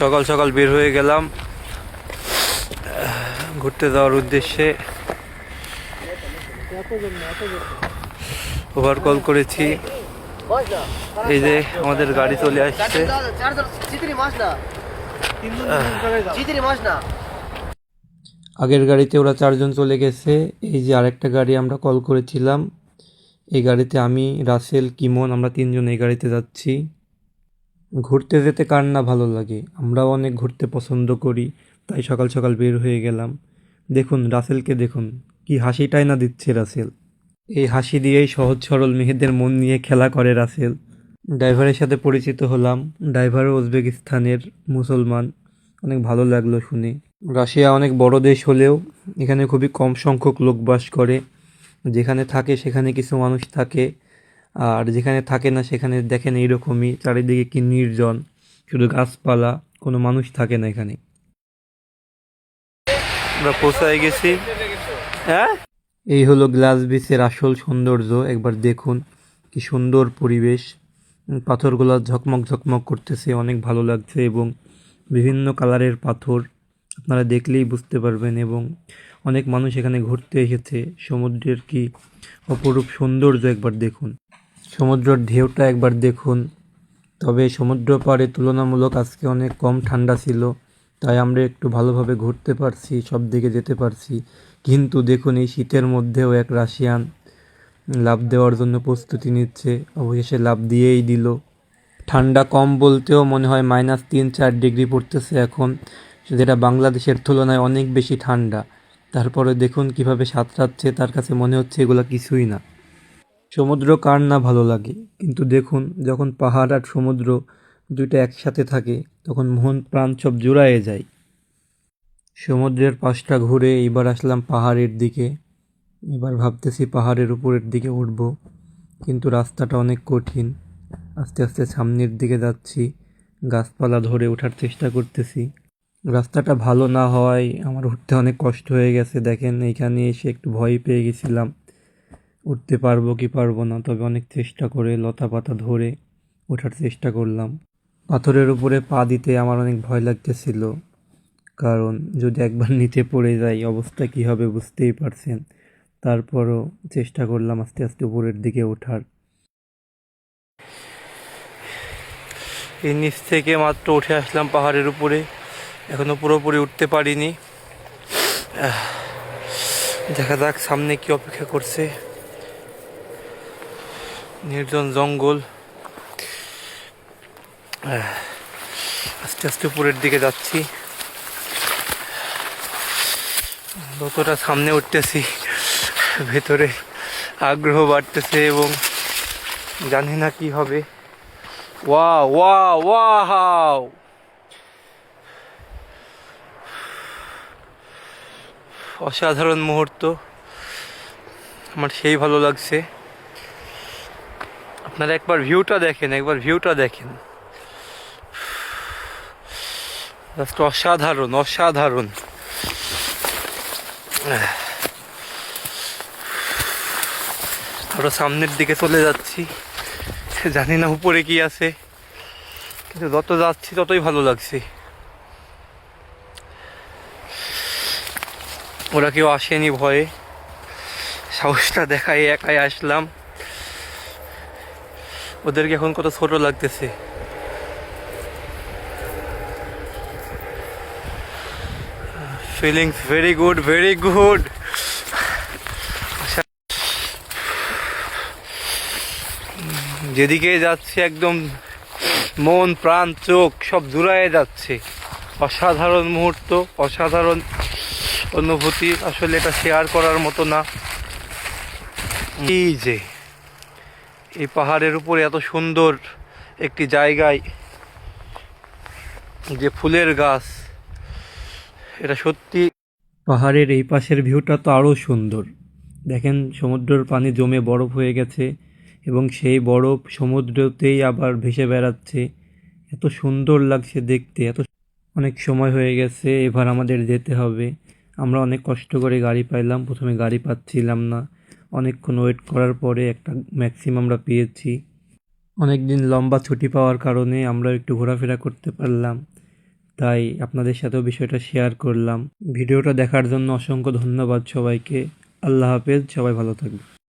সকাল সকাল বের হয়ে গেলাম। ঘুরতে যাওয়ার উদ্দেশ্যে ওভার কল করেছি। এই যে আমাদের গাড়ি চলে আসছে। আগের গাড়িতে ওরা চারজন চলে গেছে। এই যে আরেকটা গাড়ি আমরা কল করেছিলাম। এই গাড়িতে আমি, রাসেল, কিমন, আমরা তিনজন এই গাড়িতে যাচ্ছি। ঘুরতে যেতে কার না ভালো লাগে? আমরাও অনেক ঘুরতে পছন্দ করি, তাই সকাল সকাল বের হয়ে গেলাম। দেখুন, রাসেলকে দেখুন, কি হাসিটাই না দিচ্ছে রাসেল। এই হাসি দিয়েই সহজ সরল মেয়েদের মন নিয়ে খেলা করে রাসেল। ড্রাইভারের সাথে পরিচিত হলাম। ড্রাইভারও উজবেকিস্তানের মুসলমান। অনেক ভালো লাগল শুনে। রাশিয়া অনেক বড় দেশ হলেও এখানে খুবই কম সংখ্যক লোক বাস করে। যেখানে থাকে সেখানে কিছু মানুষ থাকে। আর যেখানে থাকে না সেখানে দেখেন এইরকমই চারিদিকে কি নির্জন। শুধু গাছপালা কোনো মানুষ থাকে না এখানে। আমরা পৌঁছায় গেছি। হ্যাঁ? এই হলো গ্লাস বিচের আসল সৌন্দর্য। একবার দেখুন কি সুন্দর পরিবেশ। পাথরগুলো ঝকমক ঝকমক করতেছে অনেক ভালো লাগছে এবং বিভিন্ন কালারের পাথর আপনারা দেখলেই বুঝতে পারবেন এবং অনেক মানুষ এখানে ঘুরতে এসেছে। সমুদ্রের কি অপরূপ সৌন্দর্য একবার দেখুন। সমুদ্রের ঢেউটা একবার দেখুন। তবে সমুদ্র পাড়ে তুলনামূলক আজকে অনেক কম ঠান্ডা ছিল, তাই আমরা একটু ভালোভাবে ঘুরতে পারছি, সব দিকে যেতে পারছি। কিন্তু দেখুন, এই শীতের মধ্যেও এক রাশিয়ান লাভ দেওয়ার জন্য প্রস্তুতি নিচ্ছে, অবশেষে লাভ দিয়েই দিল। ঠান্ডা কম বলতেও মনে হয় মাইনাস তিন চার ডিগ্রি পড়তেছে এখন, যেটা বাংলাদেশের তুলনায় অনেক বেশি ঠান্ডা। তারপরে দেখুন কীভাবে সাঁতরাচ্ছে, তার কাছে মনে হচ্ছে এগুলো কিছুই না। সমুদ্র কার না ভালো লাগে। কিন্তু দেখুন, যখন পাহাড় আর সমুদ্র দুইটা একসাথে থাকে, তখন মন প্রাণ সব জুড়ায়ে যায়। সমুদ্রের পাশটা ঘুরে এবার আসলাম পাহাড়ের দিকে। এবার ভাবতেছি পাহাড়ের উপরের দিকে উঠব, কিন্তু রাস্তাটা অনেক কঠিন। আস্তে আস্তে সামনের দিকে যাচ্ছি, গাছপালা ধরে ওঠার চেষ্টা করতেছি। রাস্তাটা ভালো না হওয়ায় আমার উঠতে অনেক কষ্ট হয়ে গেছে। দেখেন, এইখানে এসে একটু ভয় পেয়ে গেছিলাম। উঠতে পারব কি পারব না, তবে অনেক চেষ্টা করে লতা পাতা ধরে ওঠার চেষ্টা করলাম। পাথরের উপরে পা দিতে আমার অনেক ভয় লাগতেছিল, কারণ যদি একবার নিচে পড়ে যাই অবস্থা কী হবে বুঝতেই পারছেন। তারপরও চেষ্টা করলাম আস্তে আস্তে উপরের দিকে ওঠার। এই নিচ থেকে মাত্র উঠে আসলাম পাহাড়ের উপরে, এখনও পুরোপুরি উঠতে পারিনি। দেখা যাক সামনে কি অপেক্ষা করছে। নির্জন জঙ্গল। আস্তে আস্তে উপরের দিকে যাচ্ছি। যতটা সামনে উঠতেছি, ভেতরে আগ্রহ বাড়তেছে এবং জানি না কি হবে। ওয়া ওয়া ওয়াও! অসাধারণ মুহূর্ত। আমার সেই ভালো লাগছে। আপনারা একবার ভিউটা দেখেন, একবার ভিউটা দেখেন। অসাধারণ অসাধারণ। আরও সামনের দিকে চলে যাচ্ছি। জানি না উপরে কি আছে, কিন্তু যত যাচ্ছি ততই ভালো লাগছে। ওরা কেউ আসেনি ভয়ে। সাহসটা দেখায়, একাই আসলাম। ওদেরকে এখন কত ছোট লাগতেছে। Feelings very good very good যেদিকে যাচ্ছে একদম মন, প্রাণ, চোখ সব জুড়ায় যাচ্ছে। অসাধারণ মুহূর্ত, অসাধারণ অনুভূতি। আসলে এটা শেয়ার করার মতো না। এই যে এই পাহাড়ের উপরে এত সুন্দর একটি জায়গায় যে ফুলের গাছ, এটা সত্যি পাহাড়ের এই পাশের ভিউটা তো আরও সুন্দর। দেখেন, সমুদ্রের পানি জমে বরফ হয়ে গেছে এবং সেই বরফ সমুদ্রতেই আবার ভেসে বেড়াচ্ছে। এত সুন্দর লাগছে দেখতে, এত অনেক সময় হয়ে গেছে, এবার আমাদের যেতে হবে। আমরা অনেক কষ্ট করে গাড়ি পাইলাম, প্রথমে গাড়ি পাচ্ছিলাম না। অনেকক্ষণ ওয়েট করার পরে একটা ম্যাক্সিমাম আমরা পেয়েছি। অনেক দিন লম্বা ছুটি পাওয়ার কারণে আমরা একটু ঘোরাফেরা করতে পারলাম। তাই আপনাদের সাথেও বিষয়টা শেয়ার করলাম। ভিডিওটা দেখার জন্য অসংখ্য ধন্যবাদ সবাইকে। আল্লাহ হাফেজ, সবাই ভালো থাকবে